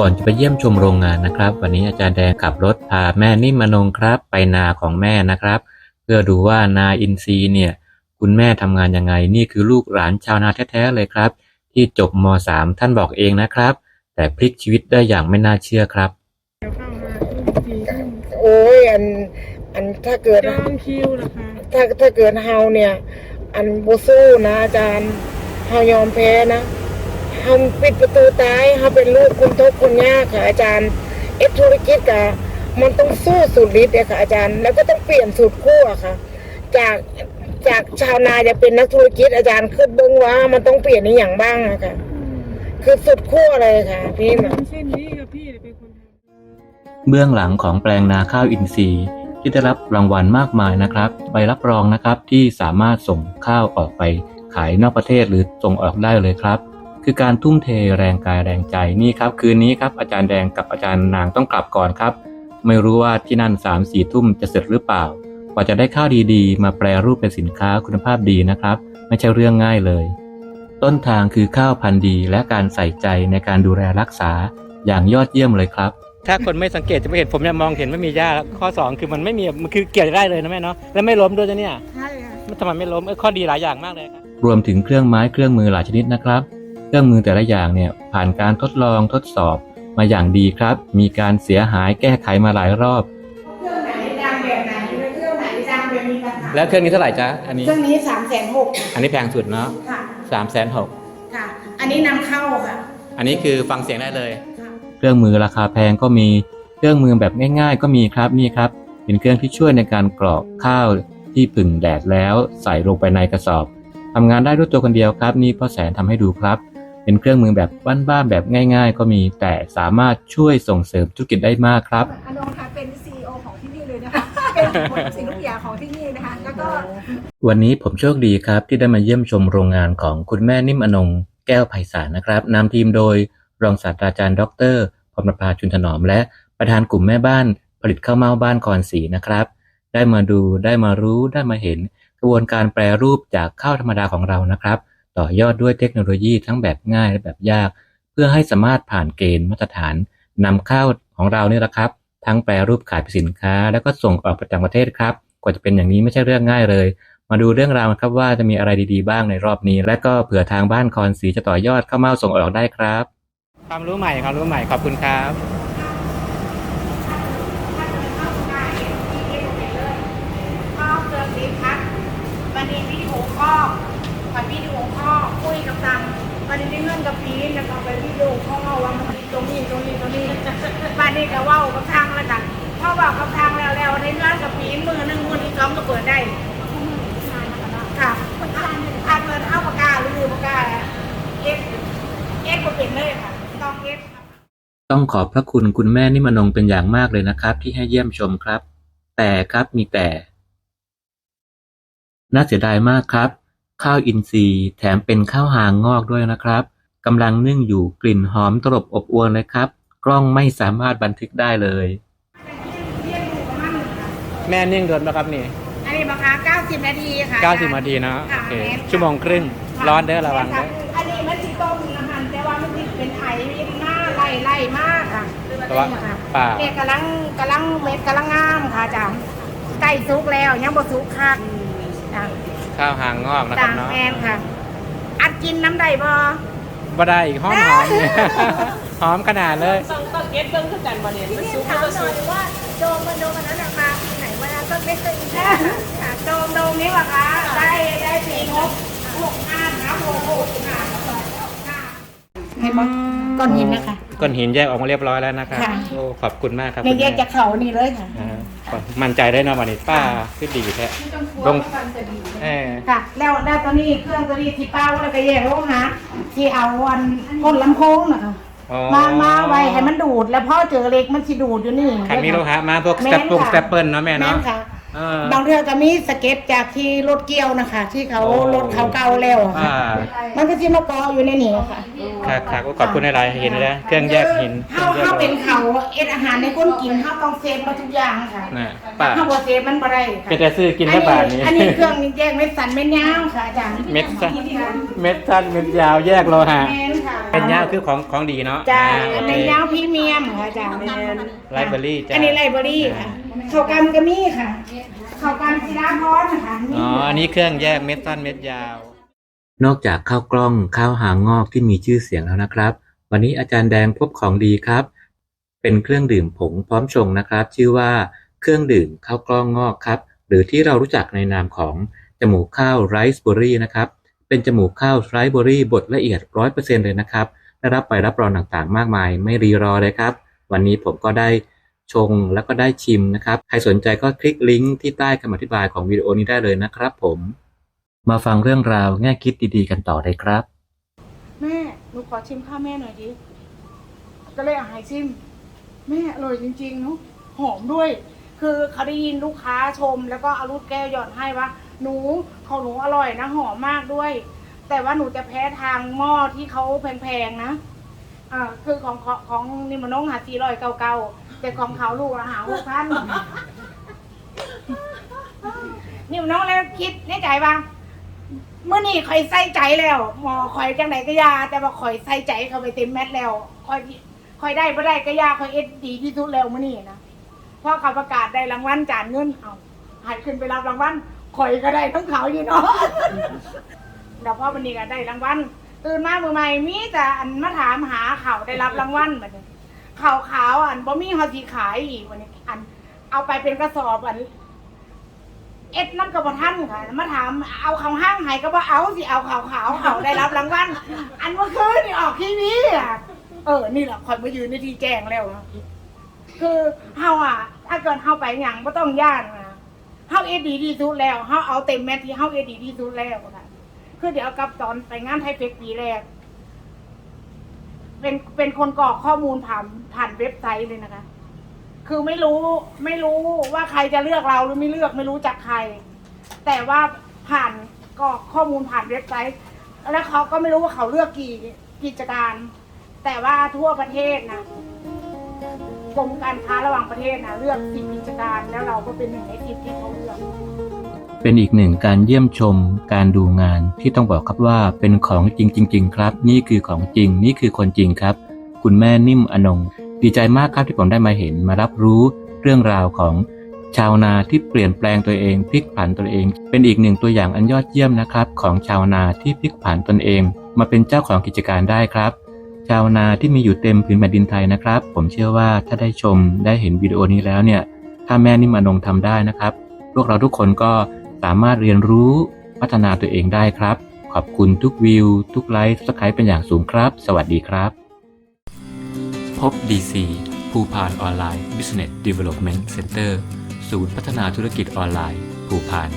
ก่อนจะไปเยี่ยมชมโรงงานนะครับ วันนี้อาจารย์แดงขับรถพาแม่นิ่มมนงครับ ไปนาของแม่นะครับ เพื่อดูว่านาอินทรีย์เนี่ย คุณแม่ทำงานยังไง นี่คือลูกหลานชาวนาแท้ๆเลยครับ ที่จบม .3 ท่านบอกเองนะครับ แต่พลิกชีวิตได้อย่างไม่น่าเชื่อครับเดี๋ยวเข้ามาทุ่มสี่ทุ่มโอ้ยอันอันถ้าเกิดจองคิวเหรอคะ ถ้าถ้าเกิดเฮาเนี่ย อันโบสู้นะอาจารย์เฮายอมแพ้นะ เฮาปิดประตูตายเฮาเป็นลูกคนทุกข์คนยากค่ะอาจารย์ เอฟธุรกิจกะมันต้องสู้สุดฤทธิ์เลยค่ะอาจารย์ แล้วก็ต้องเปลี่ยนสูตรคู่อะค่ะ จากจากชาวนาจะเป็นนักธุรกิจอาจารย์คือเบิ้งว่ามันต้องเปลี่ยนในอย่างบ้างอะค่ะ คือสุดขั้วเลยค่ะ พี่มาเส้นนี้กับพี่เป็นคนเบื้องหลังของแปลงนาข้าวอินทรีย์ ที่ได้รับรางวัลมากมายนะครับ ใบรับรองนะครับที่สามารถส่งข้าวออกไปขายนอกประเทศหรือส่งออกได้เลยครับ คือการทุ่มเทแรงกายแรงใจนี่ครับ คืนนี้ครับอาจารย์แดงกับอาจารย์นางต้องกลับก่อนครับ ไม่รู้ว่าที่นั่น3ามสี่ทุ่มจะเสร็จหรือเปล่า กว่าจะได้ข้าวดีๆ มาแปรรูปเป็นสินค้าคุณภาพดีนะครับ ไม่ใช่เรื่องง่ายเลย ต้นทางคือข้าวพันธุ์ดีและการใส่ใจในการดูแลรักษาอย่างยอดเยี่ยมเลยครับถ้าคนไม่สังเกตจะไม่เห็นผมเนี่ยมองเห็นไม่มีหญ้าแล้วข้อสองคือมันไม่มีมันคือเกี่ยวได้เลยนะแม่เนาะแล้วไม่ล้มด้วยนะเนี่ยใช่ค่ะมันทำไมไม่ล้มเออข้อดีหลายอย่างมากเลยครับรวมถึงเครื่องไม้เครื่องมือหลายชนิดนะครับ เครื่องมือแต่ละอย่างเนี่ยผ่านการทดลองทดสอบมาอย่างดีครับ มีการเสียหายแก้ไขมาหลายรอบ เครื่องไหนดังแบบไหนเครื่องไหนดังแบบมีปัญหาแล้วเครื่องนี้เท่าไหร่จ๊ะอันนี้ เครื่องนี้สามแสนหกอันนี้แพงสุดเนาะค่ะสามแสนหกค่ะ อันนี้นำเข้าค่ะ อันนี้คือฟังเสียงได้เลยค่ะเครื่องมือราคาแพงก็มี เครื่องมือแบบง่ายๆ ก็มีครับนี่ครับ เป็นเครื่องที่ช่วยในการกรอกข้าวที่ผึ่งแดดแล้วใส่ลงไปในกระสอบทำงานได้ด้วยตัวคนเดียวครับ นี่พ่อแสนทำให้ดูครับ เป็นเครื่องมือแบบบ้านๆแบบง่าย ๆ ก็มีแต่สามารถช่วยส่งเสริมธุรกิจได้มากครับ อนงค่ะเป็นซีอของที่นี่เลยนะคะ เป็นหมดทุกสิ่งทุกอย่างของที่นี่นะคะ แล้วก็ วันนี้ผมโชคดีครับที่ได้มาเยี่ยมชมโรงงานของคุณแม่นิ่มอนงแก้วไพศาลนะครับนำทีมโดยรองศาสตราจารย์ดอกเตอรพรหมประภาชุนถนอม และประธานกลุ่มแม่บ้าน ผลิตข้าวเม่าบ้านคอนสีนะครับ ได้มาดูได้มารู้ได้มาเห็นกระบวนการแปรรูปจากข้าวธรรมดาของเรานะครับ ต่อยอดด้วยเทคโนโลยีทั้งแบบง่ายและแบบยาก เพื่อให้สามารถผ่านเกณฑ์มาตรฐานนำข้าวของเราเนี่ยแหละครับ ทั้งแปรรูปขายเป็นสินค้า แล้วก็ส่งออกไปต่างประเทศครับ กว่าจะเป็นอย่างนี้ไม่ใช่เรื่องง่ายเลย มาดูเรื่องราวครับว่าจะมีอะไรดีๆบ้างในรอบนี้ และก็เผื่อทางบ้านคอนสีจะต่อยอดข้าวเม่าส่งออกได้ครับ ความรู้ใหม่ความรู้ใหม่ขอบคุณครับข้าวเกลือสีพัดวันนี้วิดีโอข้ อวันวิดีโอข้อคุยกับตังวันนี้ได้เงินกับพีนแล้วก็ไปวิดีโอข้อว่ามันตรงนี้ตรงนี้ตรงนี้วันนี้ก็ว่ากับทางแล้วกันพอบอกกับทางแล้วแล้วได้เงินกับพีนมือหนึ่งมือที่สองก็เปิดได้ค่ะถ้าเปิดเอาปากกาหรือมือปากกาเอฟเอฟก็เป็นเลยค่ะต้องเอฟต้องขอบพระคุณคุณแม่นิมนงเป็นอย่างมากเลยนะครับ ที่ให้เยี่ยมชมครับ แต่ครับมีแต่ น่าเสียดายมากครับ ข้าวอินทรีย์ แถมเป็นข้าวหางงอกด้วยนะครับ กำลังนึ่งอยู่กลิ่นหอมตลบอบอวนเลยครับ กล้องไม่สามารถบันทึกได้เลย แม่นิ่งโดนปะครับนี่ อันนี้ราคา90 นาทีค่ะ90นาทีเนาะค่ะโอเคแม่นชั่วโมงครึ่งร้อนเด้อระวังแม่เด้อค่ะอันนี้มันสิต้มนะคะแต่ว่ามันสิเป็นไถหน้าไล่ไล่มากค่ะระวังค่ะป่าเนี่ยกำลังกำลังเม็ดกำลังงามค่ะจ้ะใกล้สุกแล้วยังบ่สุกคักจ้ะ ข้าวหางงอกนะคจ้ะรับเนาะแมนค่ะ อัดกินน้ำใดบ่บ่ได้อีกหอมหอมเนี่ยหอมขนาดเลยที่นี่ถามหน่อยว่าโดมมันโดมมันนั้นน่ะมาปีไหนมาต้นไม่เคยมีค่ะค่ะโดมโดมนี้ว่ะคะ ได้ได้ปีงบหกห้านะหกหกค่ะค่ะ เห็นไหมก้อนหินนะคะ ก้อนหินแยกออกมาเรียบร้อยแล้วนะครับค่ะ โอ้ขอบคุณมากครับเนี่ยคุณแยแม่กจากเขานี่เลยค่ะ อ่าขอมั่นใจได้เนอะวันนี้ป้าขึ้นดีแท้ลงเออค่ะ แล้วแล้วตัวนี้เครื่องตัวนี้ที่เป้าแล้วก็แยกลงหาที่เอาวันก้นลำโพงนะคะอ๋อมามาไว้ให้มันดูด แล้วพอเจอเล็กมันสิดูดอยู่นี่คันมีโลหะมาพวกสแม่เต็ปนปงค่ะสเต็ปเปิลเนาะแม่แม่เนาะนค่ะเออ บางเทื่อก็มีสเก็ตจากที่รถเกี่ยวนะคะ ที่เขาโอ้รถเขาเก่าแล้วอะอ่าค่ะมันก็สิมากออยู่ในนี้ค่ะค่ะค่ะก็ขอบคุณในรายเห็นแล้วเครื่องแยกหินเคเฮารื่องแยกเฮาเป็นเขาเอ็ดอาหารในก้นกินเฮาต้องเซฟมาทุกอย่างค่ะน่ะป้าเฮาบ่เซฟมันบ่ได้ค่ะเป็นแต่ซื้อกินได้บาทนี้ อันนี้เครื่องนี้แยกเม็ดสันเม็ดยาวค่ะอาจารย์เม็ดสั้น เม็ดสั้นเม็ดยาวแยกโลหะแม่นค่ะเป็นย่าคือของของดีเนาะจ้าอ่าอันโอนี้เคยาวพรีเมียมค่ะจ้าไลฟ์เบอรี่จ้าอันนี้ไลฟ์เบอรี่ค่ะ ข้าวกำกะมี่ค่ะข้าวกำศิลาพรนะคะอ๋อ อันนี้เครื่องแยกเม็ดสั้นเม็ดยาว นอกจากข้าวกล้องข้าวหางงอกที่มีชื่อเสียงแล้วนะครับ วันนี้อาจารย์แดงพบของดีครับ เป็นเครื่องดื่มผงพร้อมชงนะครับ ชื่อว่าเครื่องดื่มข้าวกล้องงอกครับ หรือที่เรารู้จักในนามของจมูกข้าวไรซ์เบอรี่นะครับ เป็นจมูกข้าวไรซ์เบอรี่บดละเอียดร้อยเปอร์เซ็นเลยนะครับได้รับไปรับรองต่างๆ มากมาย ไม่รีรอเลยครับ วันนี้ผมก็ได้ ชงแล้วก็ได้ชิมนะครับ ใครสนใจก็คลิกลิงก์ที่ใต้คำอธิบายของวิดีโอนี้ได้เลยนะครับผม มาฟังเรื่องราวแง่คิดดีๆกันต่อเลยครับ แม่หนูขอชิมข้าวแม่หน่อยดิ ก็เลยเอาให้ชิม แม่อร่อยจริงๆเนาะหอมด้วย คือเขาได้ยินลูกค้าชม แล้วก็เอาลูกแก้วหยอดให้ว่าหนูของหนูอร่อยนะหอมมากด้วย แต่ว่าหนูจะแพ้ทางหม้อที่เขาแพงๆนะอ่าคือของของของนิมนงหาสี่ร้อยเก่าๆ แต่ของเขาลูกอะหาหกพันนิมนงแล้วคิดในใจว่าเมื่อนี่คอยใส่ใจแล้วหมอคอยจังไหนก็ยา แต่ว่าคอยใส่ใจเขาไปเต็มแม็ดแล้วคอยคอยได้ไม่ได้ก็ยาคอยเอ็ดดีที่สุดแล้วเมื่อนี่นะพอเขาประกาศได้รางวัลจานเงินเอาหายขึ้นไปรับรางวัลข่อยก็ได้ทั้งเขาอยู่เนาะเดี๋ยวพ่อวันนี้ก็ได้รางวัลตื่นมาเมื่อใหม่มีแต่อันมาถามหาเขาได้รับรางวัลแบบนี้ ขาวขาวอันบ่มีเขาสีขายอีกวันนี้อัน เอาไปเป็นกระสอบอัน เอ็ดน้ำกระบท่านค่ะ มาถามเอาขาห้างหายก็ว่เอาสิเอาขาวขาวเขาได้รับรางวัลอันเมื่อคืนนี่ออกทีวีอะเออ นี่แหละคอยมายืนในที่แจ้งแล้วคือเฮาอะ ถ้าเกิดเฮาไปหยังบ่ต้องย่านนะเฮาเอดดีที่สุดแล้วเฮาเอาเต็มแมทที่เฮาเอดดีที่สุดแล้วค่ะคือเดี๋ยวกลับตอนไปงานไทยเฟกปีแรก เป็นเป็นคนกรอกข้อมูลผ่านผ่านเว็บไซต์เลยนะคะ คือไม่รู้ไม่รู้ว่าใครจะเลือกเราหรือไม่เลือกไม่รู้จักใคร แต่ว่าผ่านกรอกข้อมูลผ่านเว็บไซต์ แล้วเขาก็ไม่รู้ว่าเขาเลือกกี่กิจการ แต่ว่าทั่วประเทศนะกรมการค้าระหว่างประเทศนะเลือกสิบกิจการ แล้วเราก็เป็นหนึ่งในสิบที่เขาเลือก เป็นอีกหนึ่งการเยี่ยมชม การดูงานที่ต้องบอกครับว่าเป็นของจริงจริงๆครับ นี่คือของจริง นี่คือคนจริงครับ คุณแม่นิ่มอนง ดีใจมากครับที่ผมได้มาเห็นมารับรู้เรื่องราวของชาวนาที่เปลี่ยนแปลงตัวเองพลิกผันตัวเอง เป็นอีกหนึ่งตัวอย่างอันยอดเยี่ยมนะครับ ของชาวนาที่พลิกผันตนเอง มาเป็นเจ้าของกิจการได้ครับ ชาวนาที่มีอยู่เต็มพื้นแผ่นดินไทยนะครับ ผมเชื่อว่าถ้าได้ชมได้เห็นวิดีโอนี้แล้วเนี่ยถ้าแม่นิ่มอนงทำได้นะครับ พวกเราทุกคนก็ สามารถเรียนรู้พัฒนาตัวเองได้ครับ ขอบคุณทุกวิว ทุกไลฟ์สกายเป็นอย่างสูงครับ สวัสดีครับ พบ DC ภูพานออนไลน์ Business Development Center ศูนย์พัฒนาธุรกิจออนไลน์ ภูพาน